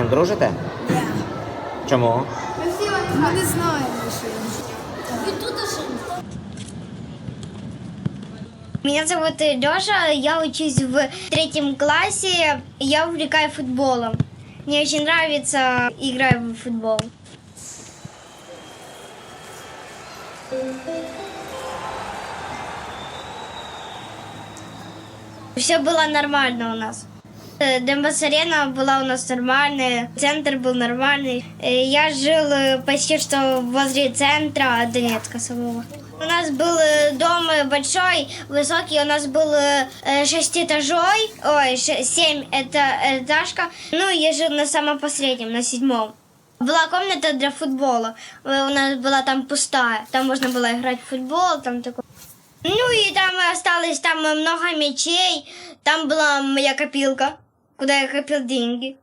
ним дружите? Ні. Чому? Ми не знаємо, що він. Меня зовут Леша, я учусь в третьем классе, я увлекаю футболом. Мне очень нравится играть в футбол. Все было нормально у нас. Донбасс-арена была у нас нормальная, центр был нормальный. Я жил почти что возле центра Донецка самого. У нас был дом большой, высокий, у нас был шестиэтажой, ой, семь это этажка. Ну, я жил на самом последнем, на седьмом. Была комната для футбола. Э, У нас была там пустая. Там можно было играть в футбол, там такой. Ну и там осталось там много мечей. Там была моя копилка, куда я копил деньги.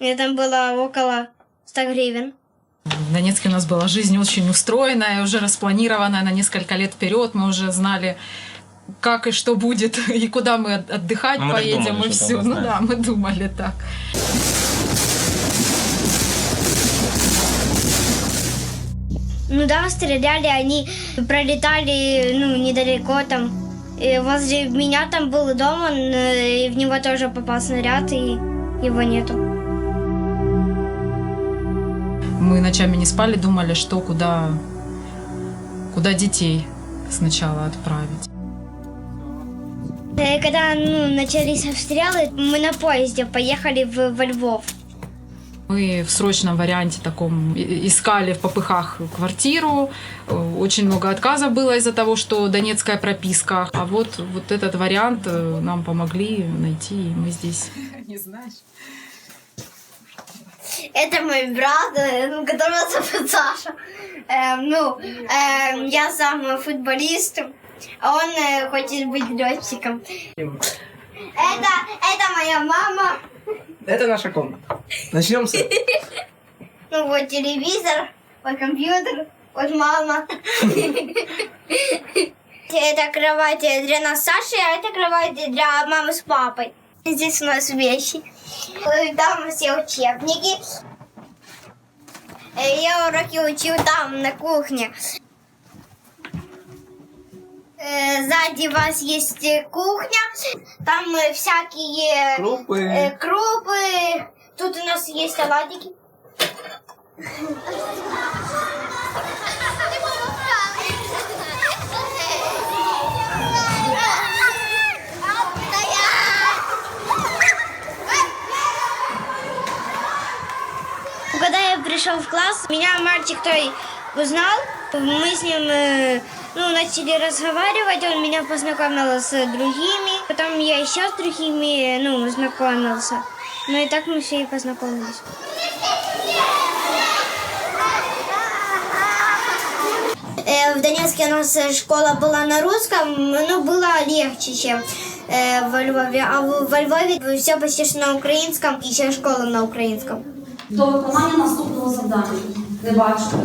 У меня там было около 100 гривен. В Донецке у нас была жизнь очень устроенная, уже распланированная на несколько лет вперед. Мы уже знали, как и что будет, и куда мы от- отдыхать Ну, мы поедем, думали, и все. Ну да, мы думали так. Ну да, стреляли, они пролетали, ну, недалеко там. И возле меня там был дом, он, э, и в него тоже попал снаряд, и его нету. Мы ночами не спали, думали, что куда, куда детей сначала отправить. Э, Когда ну, начались обстрелы, мы на поезде поехали в, во Львов. Мы в срочном варианте таком искали в попыхах квартиру. Э, Очень много отказов было из-за того, что донецкая прописка. А вот, вот этот вариант э, нам помогли найти, и мы здесь. Не знаешь? Это мой брат, э, ну, которого зовут Саша. Э, ну, э, я сам футболист, а он э, хочет быть летчиком. Это, это моя мама. Это наша комната. Начнем с... Ну, вот телевизор, вот компьютер, вот мама. Это кровать для нас с Сашей, а это кровать для мамы с папой. Здесь у нас вещи. Э, Там все учебники. Э, Я уроки учил там, на кухне. Э, Сзади вас есть э, кухня, там э, всякие Крупы. крупы. Тут у нас есть оладики. Когда я пришел в класс, меня мальчик той узнал. Мы с ним ну, начали разговаривать, он меня познакомил с другими. Потом я еще с другими ну, знакомился. Ну и так мы все и познакомились. Э, В Донецке у нас э, школа была на русском, ну, было легче, чем э, во Львове. А в- во Львове все почти что на украинском, и еще школа на украинском. До виконання наступного завдання. Не бачите.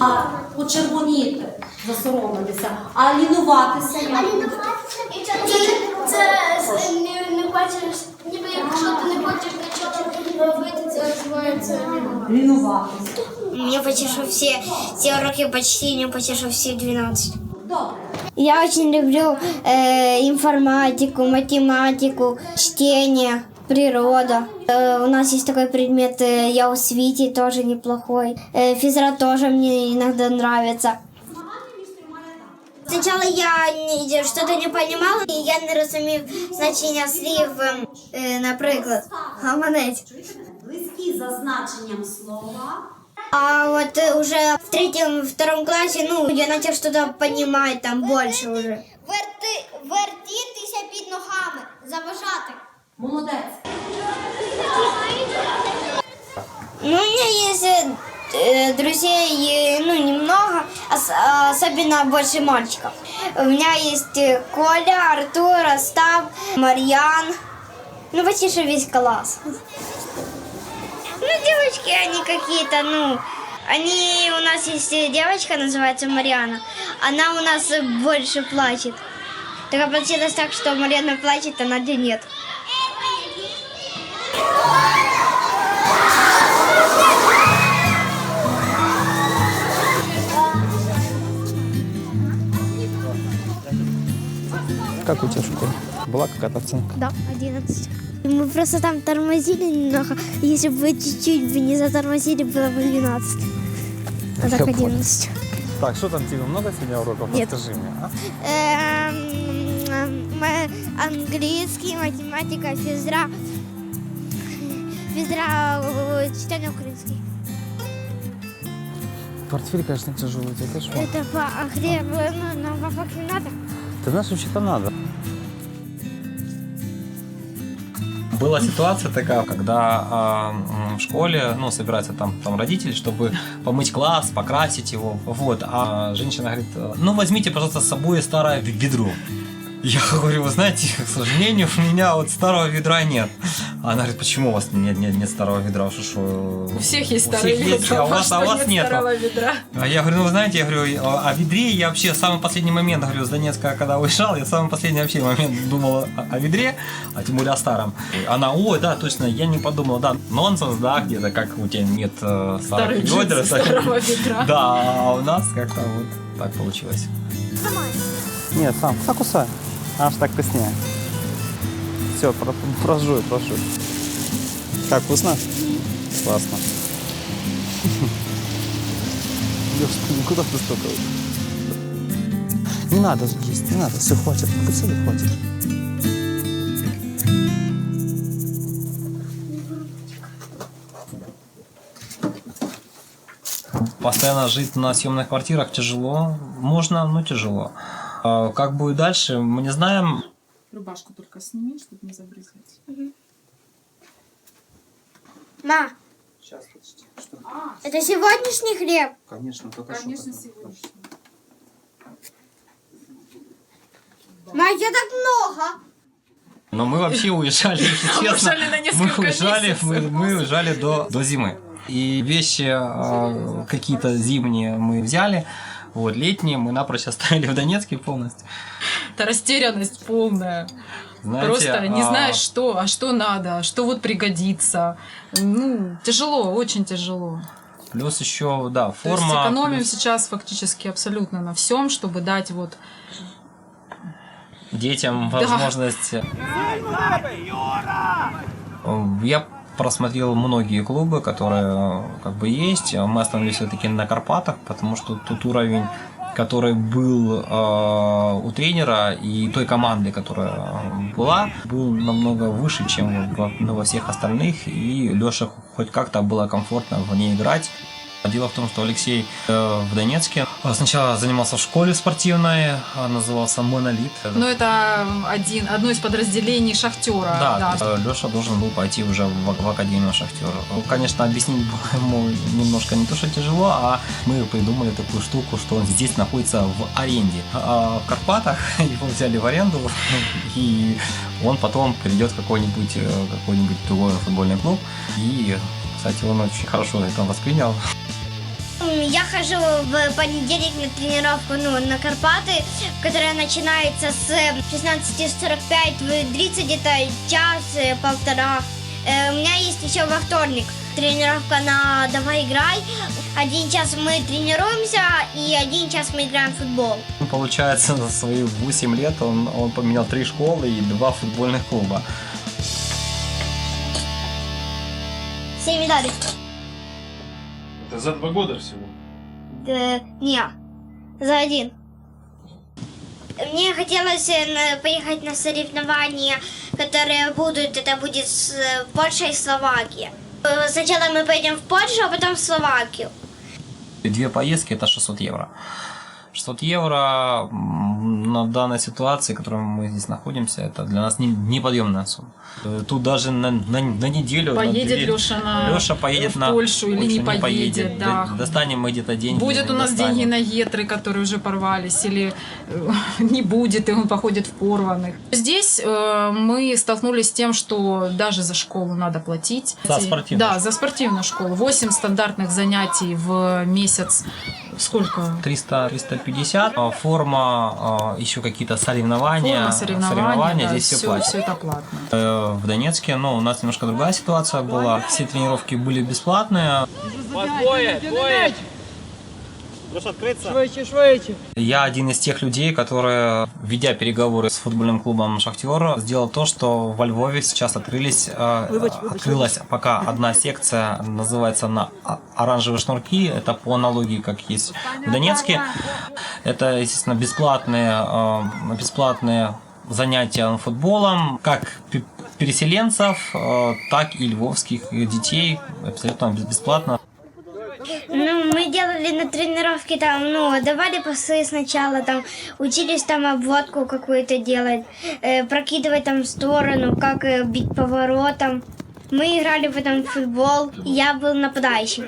А почервоніти, засоромитися, а лінуватися. як? Це не, не хочеш, ніби якщо ти не хочеш нічого робити, це називається лінувати. Лінуватися. Мне почти что все, все уроки почти, не почти что все 12. Добре. Я очень люблю э, информатику, математику, чтение, природа. Э, у нас есть такой предмет э, «Я у Свити», тоже неплохой. Э, физра тоже мне иногда нравится. Сначала я не- что-то не понимала, и я не розумів значення слів, е, наприклад, гаманець. Близькі за значенням слова. А вот э, уже в третьем, втором классе, ну, я начал что-то понимать там больше уже. Верти, вертітися під ногами, заважати. Молодець. Ну, у меня есть э, э, друзей, э, ну, немного, ос- а, особенно больше мальчиков. У меня есть э, Коля, Артур, Остап, Марьян. Ну, почти что весь класс. Ну, девочки, они какие-то, ну, они, у нас есть э, девочка, называется Марьяна. Она у нас э, больше плачет. Так получилось так, что Марьяна плачет, а Надя нет. Как у тебя в школе? Была какая-то оценка? Да, 11. Мы просто там тормозили немного. Если бы вы чуть-чуть бы не затормозили, было бы 12. А так Я понял. 11. Так, что там тебе много сегодня уроков? Нет. Расскажи мне. А? Эм, ма- Английский, математика, физра. Физра, э, читание украинский. Портфель, конечно, тяжелый. Тебе тоже мало. Это по а где, ну, фак не надо. Ты знаешь, вообще-то надо. Была ситуация такая, когда м, в школе, ну, собираются там, там родители, чтобы помыть класс, покрасить его, вот, а женщина говорит, ну, возьмите, пожалуйста, с собой старое ведро. Я говорю, вы знаете, к сожалению, у меня вот старого ведра нет. А она говорит, почему у вас нет, нет, нет старого ведра? Что, что, У всех есть старые всех есть, ведра, а у вас, а у вас нет. старого ведра. А я говорю, ну вы знаете, я говорю, о, о ведре я вообще в самый последний момент, говорю, с Донецка, когда уезжал, я в самый последний вообще момент думал о, о ведре, а тем более о старом. Она, ой, да, точно, я не подумал, да, нонсенс, да, где-то, как у тебя нет э, старых ведер, джинсы старого ведра. Да, а у нас как-то вот так получилось. Нет, сам. Так кусай. Аж так вкуснее. Все, про, прожуй. Как, вкусно? Классно. Леш, ты никуда ты столько? Не надо есть, не надо, все, хватит, поцелуй, хватит. Постоянно жить на съемных квартирах тяжело, можно, но тяжело. А Как будет дальше, мы не знаем. Рубашку только сними, чтобы не забрызгать. Ма, Сейчас, подожди. Что? это сегодняшний хлеб? Конечно, только Конечно, сегодняшний. Ма, я так много. Но мы вообще уезжали, если честно. Уезжали на Мы уезжали, месяцев. мы, мы уезжали до, до зимы. И вещи а, какие-то зимние мы взяли, вот летние мы напрочь оставили в Донецке полностью. Это растерянность полная. Знаете, Просто не а, знаешь, что, а что надо, а что вот пригодится. Ну, тяжело, очень тяжело. Плюс еще, да, То есть форма. экономим плюс сейчас фактически абсолютно на всем, чтобы дать вот детям возможность. Я просмотрел многие клубы, которые э, как бы есть. Мы остановились все-таки на Карпатах, потому что тут уровень который был э, у тренера и той команды, которая была, был намного выше, чем во, во всех остальных, и Леша хоть как-то было комфортно в ней играть. Дело в том, что Алексей э, в Донецке э, сначала занимался в школе спортивной, э, назывался «Монолит». Ну, это один, одно из подразделений шахтера. Да, Леша должен был пойти уже в, в Академию Шахтера. Конечно, объяснить было ему немножко не то, что тяжело, а мы придумали такую штуку, что он здесь находится в аренде. А в Карпатах его взяли в аренду, и он потом придет в какой-нибудь э, какой-нибудь другой футбольный клуб. И, кстати, он очень хорошо это воспринял. Я хожу в понедельник на тренировку ну, на Карпаты, которая начинается с 16.45, длится где-то час, э, полтора. Э, У меня есть еще во вторник тренировка на «Давай играй». Один час мы тренируемся, и один час мы играем в футбол. Получается, за свои 8 лет он, он поменял три школы и два футбольных клуба. Семь медалей. Это за два года всего. Э, не, за один. Мне хотелось э, поехать на соревнования, которые будут, это будет с э, Польша и Словакия. Э, Сначала мы поедем в Польшу, а потом в Словакию. Две поездки это 600 евро. 600 евро на данной ситуации, в которой мы здесь находимся, это для нас не- неподъемная сумма. Тут даже на, на, на неделю... на Поедет две- Леша на Леша поедет в на Польшу или не поедет, да. Д- Достанем мы где-то деньги. Будет у нас достанем. деньги на гетры, которые уже порвались, или э, не будет, и он походит в порванных. Здесь э, мы столкнулись с тем, что даже за школу надо платить. За спортивную Да, за спортивную школу. 8 стандартных занятий в месяц. Сколько? 300, 350. А Форма, а, еще какие-то соревнования. Форма, соревнования, да, здесь все все, платят. все это платно. Э, В Донецке, ну, у нас немножко другая ситуация была. Все тренировки были бесплатные. Я один из тех людей, которые, ведя переговоры с футбольным клубом «Шахтер», сделал то, что во Львове сейчас открылись, э, открылась пока одна секция, называется на о- оранжевые шнурки. Это по аналогии, как есть в Донецке. Это, естественно, бесплатные, э, бесплатные занятия футболом, как пе- переселенцев, э, так и львовских детей, абсолютно бесплатно. Ну, мы делали на тренировке там, ну, давали пасы сначала, там, учились там обводку какую-то делать, э, прокидывать там в сторону, как э, бить поворотом. Мы играли в футбол, и я был нападающим.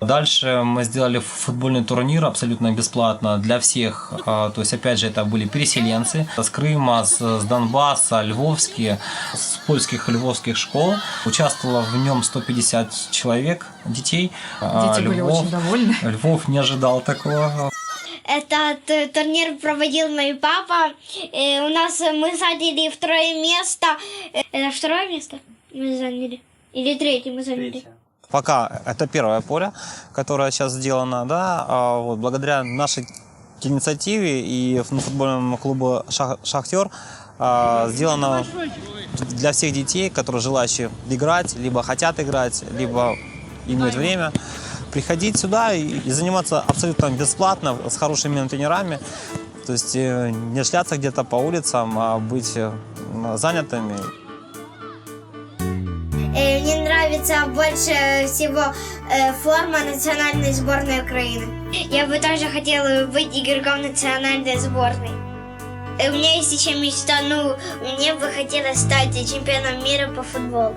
Дальше мы сделали футбольный турнир абсолютно бесплатно для всех. А, То есть, опять же, это были переселенцы с Крыма, с с Донбасса, львовские, с польских и львовских школ. Участвовало в нем 150 человек, детей. А, Дети были очень довольны. Львов не ожидал такого. Этот э, турнир проводил мой папа. Э, у нас э, мы заняли второе место. Это второе место мы заняли? Или третье мы заняли? Пока это первое поле, которое сейчас сделано, да, а вот благодаря нашей инициативе и футбольному клубу «Шах- «Шахтер» а, сделано для всех детей, которые желающие играть, либо хотят играть, либо имеют время, приходить сюда и, и заниматься абсолютно бесплатно, с хорошими тренерами. То есть э, не шляться где-то по улицам, а быть э, занятыми. Э, Мне нравится больше всего э, форма национальной сборной Украины. Я бы тоже хотела быть игроком национальной сборной. Э, У меня есть еще мечта, ну, мне бы хотелось стать чемпионом мира по футболу.